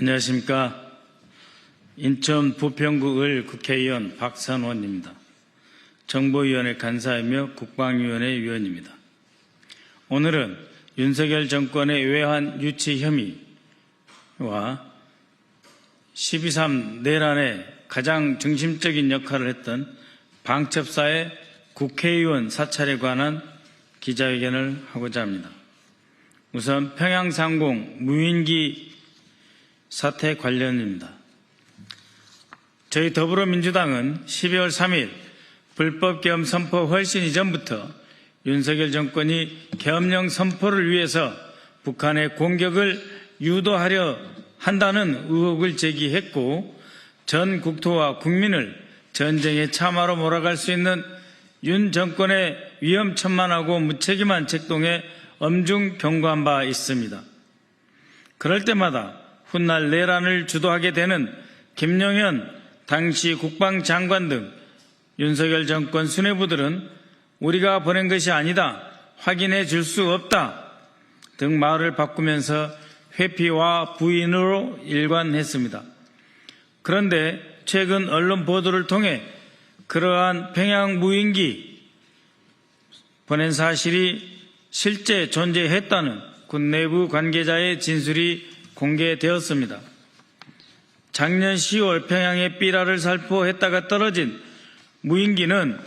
안녕하십니까. 인천 부평구을 국회의원 박선원입니다. 정보위원회 간사이며 국방위원회 위원입니다. 오늘은 윤석열 정권의 외환 유치 혐의와 12.3 내란의 가장 중심적인 역할을 했던 방첩사의 국회의원 사찰에 관한 기자회견을 하고자 합니다. 우선 평양상공 무인기 사태 관련입니다. 저희 더불어민주당은 12월 3일 불법 계엄 선포 훨씬 이전부터 윤석열 정권이 계엄령 선포를 위해서 북한의 공격을 유도하려 한다는 의혹을 제기했고 전 국토와 국민을 전쟁의 참화로 몰아갈 수 있는 윤 정권의 위험천만하고 무책임한 책동에 엄중 경고한 바 있습니다. 그럴 때마다 훗날 내란을 주도하게 되는 김용현 당시 국방장관 등 윤석열 정권 수뇌부들은 우리가 보낸 것이 아니다, 확인해 줄 수 없다 등 말을 바꾸면서 회피와 부인으로 일관했습니다. 그런데 최근 언론 보도를 통해 그러한 평양 무인기 보낸 사실이 실제 존재했다는 군 내부 관계자의 진술이 공개되었습니다. 작년 10월 평양의 삐라를 살포했다가 떨어진 무인기는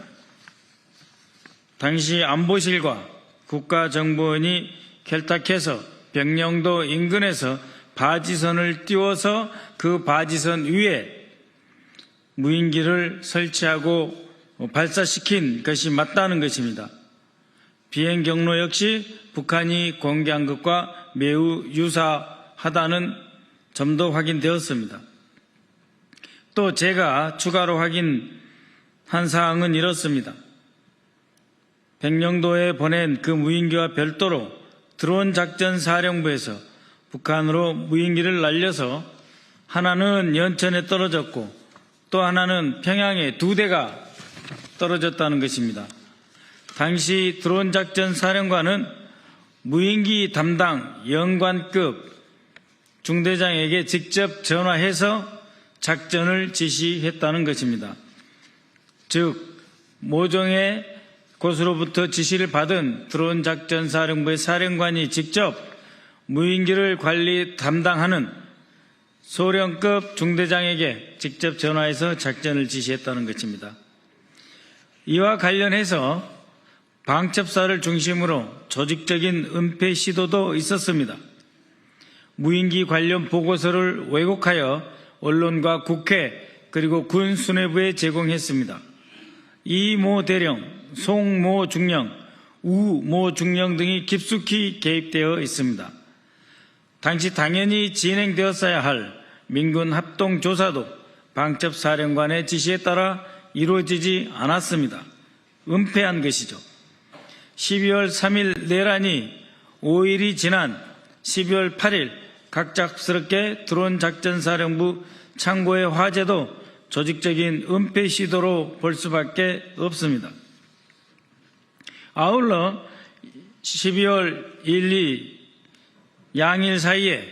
당시 안보실과 국가정보원이 결탁해서 병령도 인근에서 바지선을 띄워서 그 바지선 위에 무인기를 설치하고 발사시킨 것이 맞다는 것입니다. 비행 경로 역시 북한이 공개한 것과 매우 유사 하다는 점도 확인되었습니다. 또 제가 추가로 확인한 사항은 이렇습니다. 백령도에 보낸 그 무인기와 별도로 드론 작전 사령부에서 북한으로 무인기를 날려서 하나는 연천에 떨어졌고 또 하나는 평양에 두 대가 떨어졌다는 것입니다. 당시 드론 작전 사령관은 무인기 담당 영관급 중대장에게 직접 전화해서 작전을 지시했다는 것입니다. 즉 모종의 곳으로부터 지시를 받은 드론 작전 사령부의 사령관이 직접 무인기를 관리 담당하는 소령급 중대장에게 직접 전화해서 작전을 지시했다는 것입니다. 이와 관련해서 방첩사를 중심으로 조직적인 은폐 시도도 있었습니다. 무인기 관련 보고서를 왜곡하여 언론과 국회 그리고 군 수뇌부에 제공했습니다. 이 모 대령, 송 모 중령, 우 모 중령 등이 깊숙이 개입되어 있습니다. 당시 당연히 진행되었어야 할 민군 합동 조사도 방첩 사령관의 지시에 따라 이루어지지 않았습니다. 은폐한 것이죠. 12월 3일 내란이 5일이 지난 12월 8일 각작스럽게 드론 작전사령부 창고의 화재도 조직적인 은폐 시도로 볼 수밖에 없습니다. 아울러 12월 1, 2 양일 사이에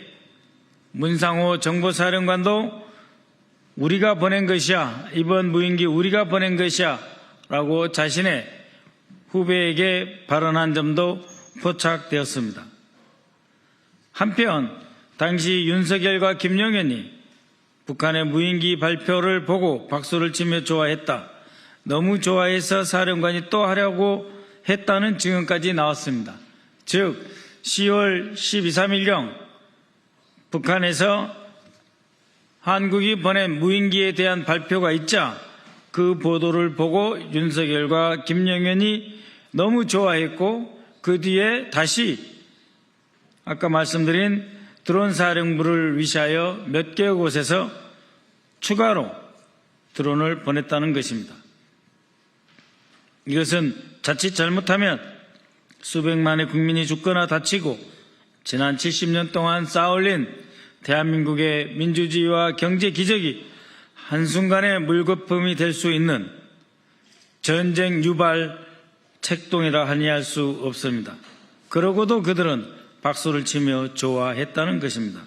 문상호 정보사령관도 우리가 보낸 것이야 이번 무인기 우리가 보낸 것이야 라고 자신의 후배에게 발언한 점도 포착되었습니다. 한편 당시 윤석열과 김용현이 북한의 무인기 발표를 보고 박수를 치며 좋아했다. 너무 좋아해서 사령관이 또 하려고 했다는 증언까지 나왔습니다. 즉 10월 12, 3일경 북한에서 한국이 보낸 무인기에 대한 발표가 있자 그 보도를 보고 윤석열과 김영현이 너무 좋아했고 그 뒤에 다시 아까 말씀드린 드론 사령부를 위시하여 몇 개의 곳에서 추가로 드론을 보냈다는 것입니다. 이것은 자칫 잘못하면 수백만의 국민이 죽거나 다치고 지난 70년 동안 쌓아올린 대한민국의 민주주의와 경제 기적이 한순간에 물거품이 될 수 있는 전쟁 유발 책동이라 아니할 수 없습니다. 그러고도 그들은 박수를 치며 좋아했다는 것입니다.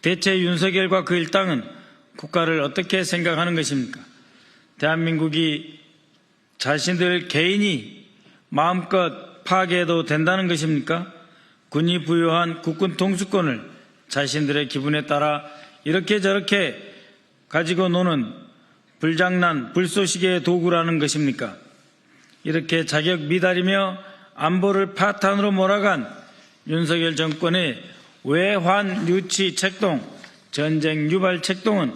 대체 윤석열과 그 일당은 국가를 어떻게 생각하는 것입니까? 대한민국이 자신들 개인이 마음껏 파괴해도 된다는 것입니까? 군이 부여한 국군 통수권을 자신들의 기분에 따라 이렇게 저렇게 가지고 노는 불장난, 불쏘시개의 도구라는 것입니까? 이렇게 자격 미달이며 안보를 파탄으로 몰아간 윤석열 정권의 외환 유치 책동, 전쟁 유발 책동은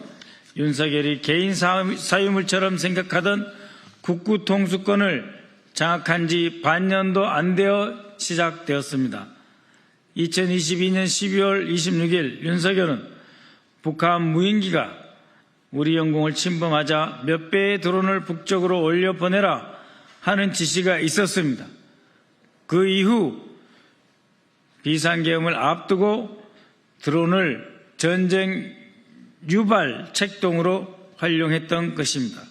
윤석열이 개인 사유물처럼 생각하던 국구 통수권을 장악한 지 반년도 안 되어 시작되었습니다. 2022년 12월 26일 윤석열은 북한 무인기가 우리 영공을 침범하자 몇 배의 드론을 북쪽으로 올려 보내라 하는 지시가 있었습니다. 그 이후 비상계엄을 앞두고 드론을 전쟁 유발 책동으로 활용했던 것입니다.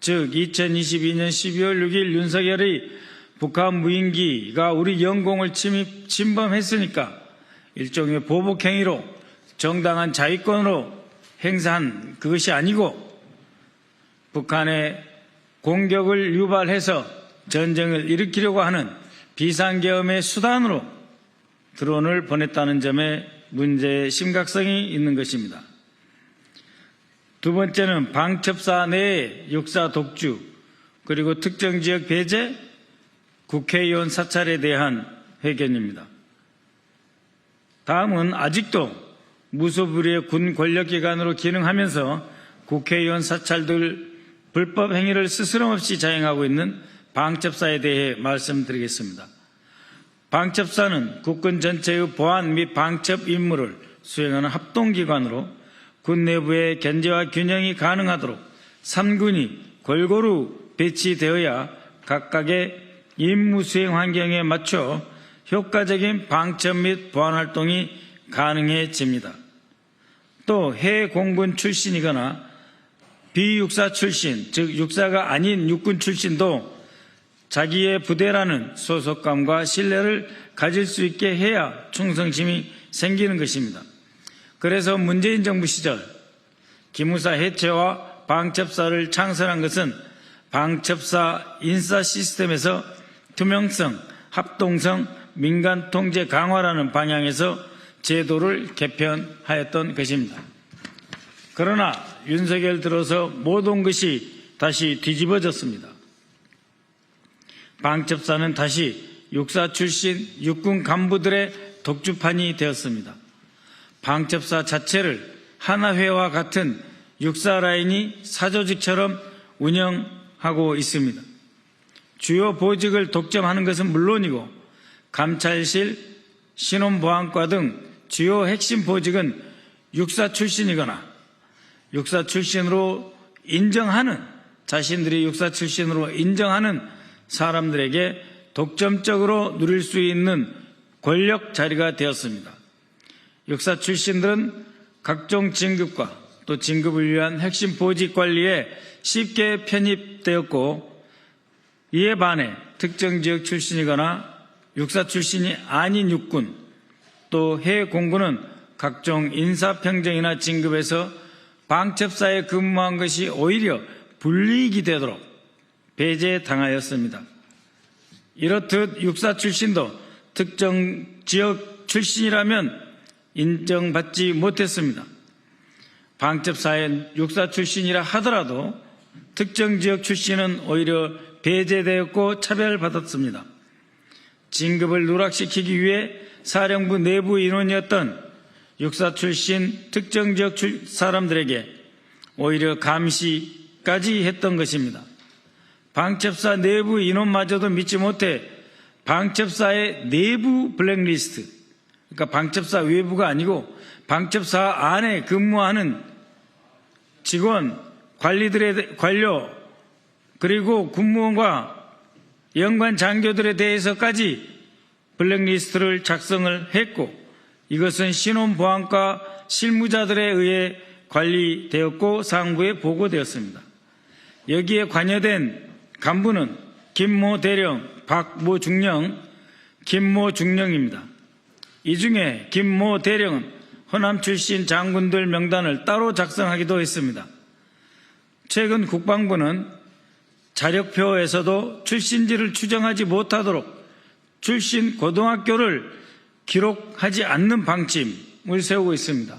즉 2022년 12월 6일 윤석열이 북한 무인기가 우리 영공을 침입, 침범했으니까 일종의 보복행위로 정당한 자위권으로 행사한 그것이 아니고 북한의 공격을 유발해서 전쟁을 일으키려고 하는 비상계엄의 수단으로 드론을 보냈다는 점에 문제의 심각성이 있는 것입니다. 두 번째는 방첩사 내의 육사 독주 그리고 특정 지역 배제 국회의원 사찰에 대한 회견입니다. 다음은 아직도 무소불위의 군 권력기관으로 기능하면서 국회의원 사찰들 불법 행위를 스스럼 없이 자행하고 있는 방첩사에 대해 말씀드리겠습니다. 방첩사는 국군 전체의 보안 및 방첩 임무를 수행하는 합동기관으로 군 내부의 견제와 균형이 가능하도록 3군이 골고루 배치되어야 각각의 임무 수행 환경에 맞춰 효과적인 방첩 및 보안 활동이 가능해집니다. 또 해외 공군 출신이거나 비육사 출신, 즉 육사가 아닌 육군 출신도 자기의 부대라는 소속감과 신뢰를 가질 수 있게 해야 충성심이 생기는 것입니다. 그래서 문재인 정부 시절 기무사 해체와 방첩사를 창설한 것은 방첩사 인사 시스템에서 투명성, 합동성, 민간 통제 강화라는 방향에서 제도를 개편하였던 것입니다. 그러나 윤석열 들어서 모든 것이 다시 뒤집어졌습니다. 방첩사는 다시 육사 출신 육군 간부들의 독주판이 되었습니다. 방첩사 자체를 하나회와 같은 육사 라인이 사조직처럼 운영하고 있습니다. 주요 보직을 독점하는 것은 물론이고 감찰실, 신원보안과 등 주요 핵심 보직은 육사 출신이거나 육사 출신으로 인정하는 자신들이 육사 출신으로 인정하는 사람들에게 독점적으로 누릴 수 있는 권력 자리가 되었습니다. 육사 출신들은 각종 진급과 또 진급을 위한 핵심 보직 관리에 쉽게 편입되었고 이에 반해 특정 지역 출신이거나 육사 출신이 아닌 육군 또 해외 공군은 각종 인사평정이나 진급에서 방첩사에 근무한 것이 오히려 불이익이 되도록 배제당하였습니다. 이렇듯 육사 출신도 특정 지역 출신이라면 인정받지 못했습니다. 방첩사에 육사 출신이라 하더라도 특정 지역 출신은 오히려 배제되었고 차별받았습니다. 진급을 누락시키기 위해 사령부 내부 인원이었던 육사 출신 특정 지역 사람들에게 오히려 감시까지 했던 것입니다. 방첩사 내부 인원마저도 믿지 못해 방첩사의 내부 블랙리스트, 그러니까 방첩사 외부가 아니고 방첩사 안에 근무하는 직원, 관리들의 관료, 그리고 군무원과 연관 장교들에 대해서까지 블랙리스트를 작성을 했고 이것은 신원보안과 실무자들에 의해 관리되었고 상부에 보고되었습니다. 여기에 관여된 간부는 김모 대령, 박모 중령, 김모 중령입니다. 이 중에 김모 대령은 호남 출신 장군들 명단을 따로 작성하기도 했습니다. 최근 국방부는 자력표에서도 출신지를 추정하지 못하도록 출신 고등학교를 기록하지 않는 방침을 세우고 있습니다.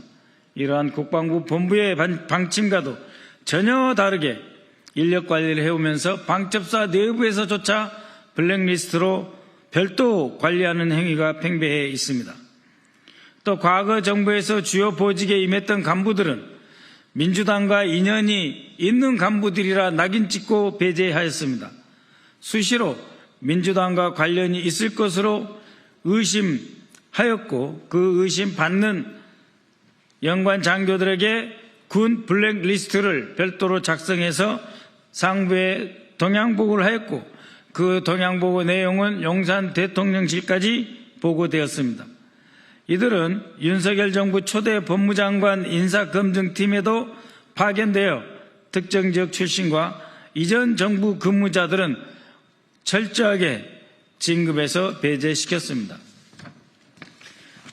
이러한 국방부 본부의 반- 방침과도 전혀 다르게 인력 관리를 해오면서 방첩사 내부에서조차 블랙리스트로 별도 관리하는 행위가 팽배해 있습니다. 또 과거 정부에서 주요 보직에 임했던 간부들은 민주당과 인연이 있는 간부들이라 낙인 찍고 배제하였습니다. 수시로 민주당과 관련이 있을 것으로 의심하였고 그 의심 받는 연관 장교들에게 군 블랙리스트를 별도로 작성해서 상부에 동향보고를 하였고 그 동향보고 내용은 용산 대통령실까지 보고되었습니다. 이들은 윤석열 정부 초대 법무장관 인사검증팀에도 파견되어 특정 지역 출신과 이전 정부 근무자들은 철저하게 진급해서 배제시켰습니다.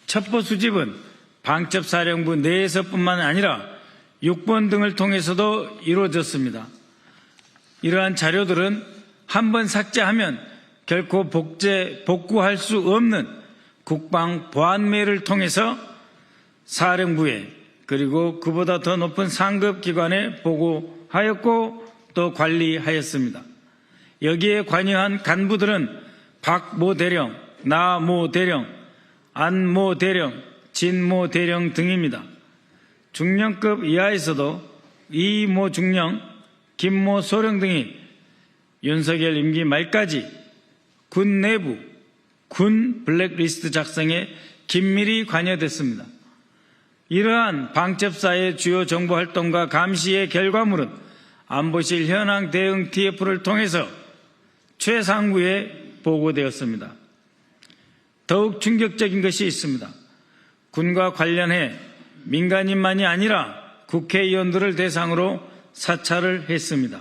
첩보 수집은 방첩사령부 내에서뿐만 아니라 6번 등을 통해서도 이루어졌습니다. 이러한 자료들은 한 번 삭제하면 결코 복제, 복구할 수 없는 국방 보안매를 통해서 사령부에 그리고 그보다 더 높은 상급 기관에 보고하였고 또 관리하였습니다. 여기에 관여한 간부들은 박 모 대령, 나 모 대령, 안 모 대령, 진 모 대령 등입니다. 중령급 이하에서도 이 모 중령, 김모 소령 등이 윤석열 임기 말까지 군 내부 군 블랙리스트 작성에 긴밀히 관여됐습니다. 이러한 방첩사의 주요 정보 활동과 감시의 결과물은 안보실 현황 대응 TF를 통해서 최상부에 보고되었습니다. 더욱 충격적인 것이 있습니다. 군과 관련해 민간인만이 아니라 국회의원들을 대상으로 사찰을 했습니다.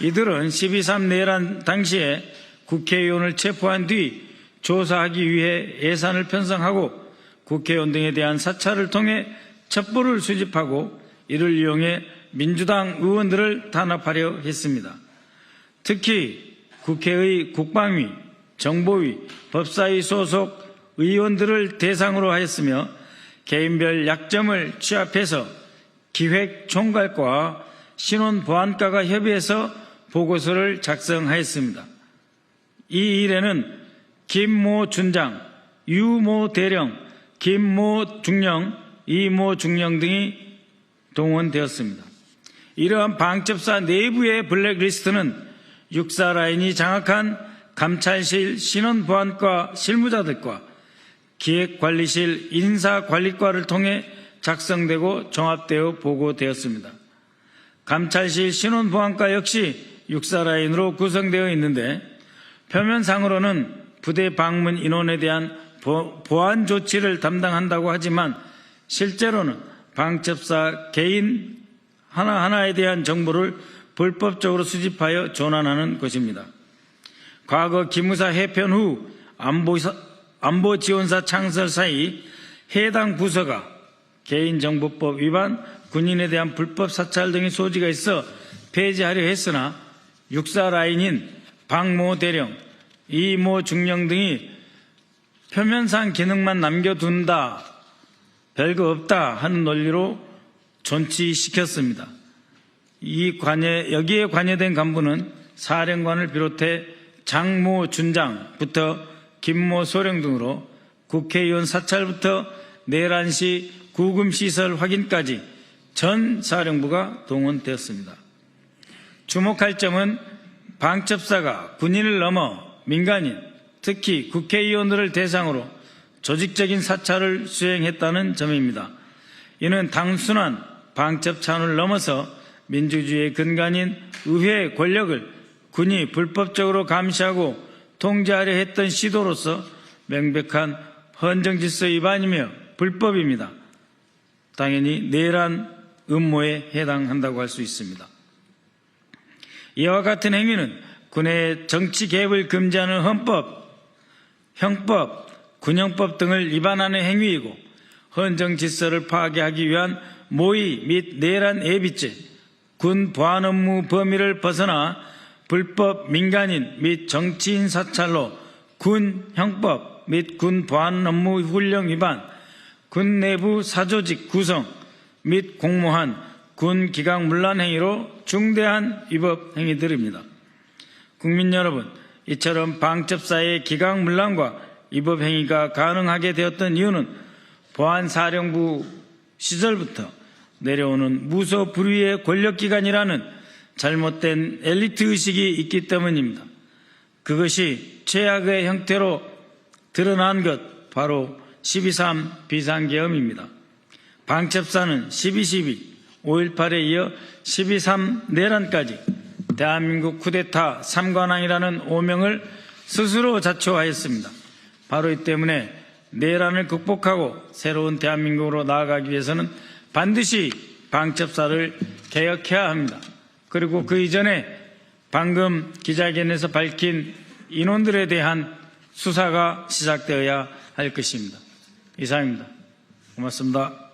이들은 12.3 내란 당시에 국회의원을 체포한 뒤 조사하기 위해 예산을 편성하고 국회의원 등에 대한 사찰을 통해 첩보를 수집하고 이를 이용해 민주당 의원들을 탄압하려 했습니다. 특히 국회의 국방위, 정보위, 법사위 소속 의원들을 대상으로 하였으며 개인별 약점을 취합해서 기획 총괄과 신원 보안과가 협의해서 보고서를 작성하였습니다. 이 일에는 김모 준장, 유모 대령, 김모 중령, 이모 중령 등이 동원되었습니다. 이러한 방첩사 내부의 블랙리스트는 육사 라인이 장악한 감찰실 신원보안과 실무자들과 기획관리실 인사관리과를 통해 작성되고 종합되어 보고되었습니다. 감찰실 신원보안과 역시 육사 라인으로 구성되어 있는데 표면상으로는 부대 방문 인원에 대한 보- 보안 조치를 담당한다고 하지만 실제로는 방첩사 개인 하나하나에 대한 정보를 불법적으로 수집하여 전환하는 것입니다. 과거 기무사 해편 후 안보사- 안보지원사 창설 사이 해당 부서가 개인정보법 위반, 군인에 대한 불법 사찰 등의 소지가 있어 폐지하려 했으나 육사 라인인 박모 대령, 이모 중령 등이 표면상 기능만 남겨둔다, 별거 없다 하는 논리로 존치시켰습니다. 이 관여, 여기에 관여된 간부는 사령관을 비롯해 장모 준장부터 김모 소령 등으로 국회의원 사찰부터 내란 시 구금시설 확인까지 전 사령부가 동원되었습니다. 주목할 점은 방첩사가 군인을 넘어 민간인, 특히 국회의원들을 대상으로 조직적인 사찰을 수행했다는 점입니다. 이는 단순한 방첩 차원을 넘어서 민주주의의 근간인 의회의 권력을 군이 불법적으로 감시하고 통제하려 했던 시도로서 명백한 헌정질서 위반이며 불법입니다. 당연히 내란 음모에 해당한다고 할 수 있습니다. 이와 같은 행위는 군의 정치 개입을 금지하는 헌법, 형법, 군형법 등을 위반하는 행위이고 헌정 질서를 파괴하기 위한 모의 및 내란 예비죄, 군 보안 업무 범위를 벗어나 불법 민간인 및 정치인 사찰로 군 형법 및 군 보안 업무 훈령 위반, 군 내부 사조직 구성 및 공모한 군 기강 문란 행위로 중대한 위법 행위들입니다. 국민 여러분, 이처럼 방첩사의 기강 문란과 위법 행위가 가능하게 되었던 이유는 보안사령부 시절부터 내려오는 무소 불위의 권력기관이라는 잘못된 엘리트 의식이 있기 때문입니다. 그것이 최악의 형태로 드러난 것 바로 12.3 비상계엄입니다. 방첩사는 12.12, 5.18에 이어 12.3 내란까지 대한민국 쿠데타 삼관왕이라는 오명을 스스로 자초하였습니다. 바로 이 때문에 내란을 극복하고 새로운 대한민국으로 나아가기 위해서는 반드시 방첩사를 개혁해야 합니다. 그리고 그 이전에 방금 기자회견에서 밝힌 인원들에 대한 수사가 시작되어야 할 것입니다. 이상입니다. 고맙습니다.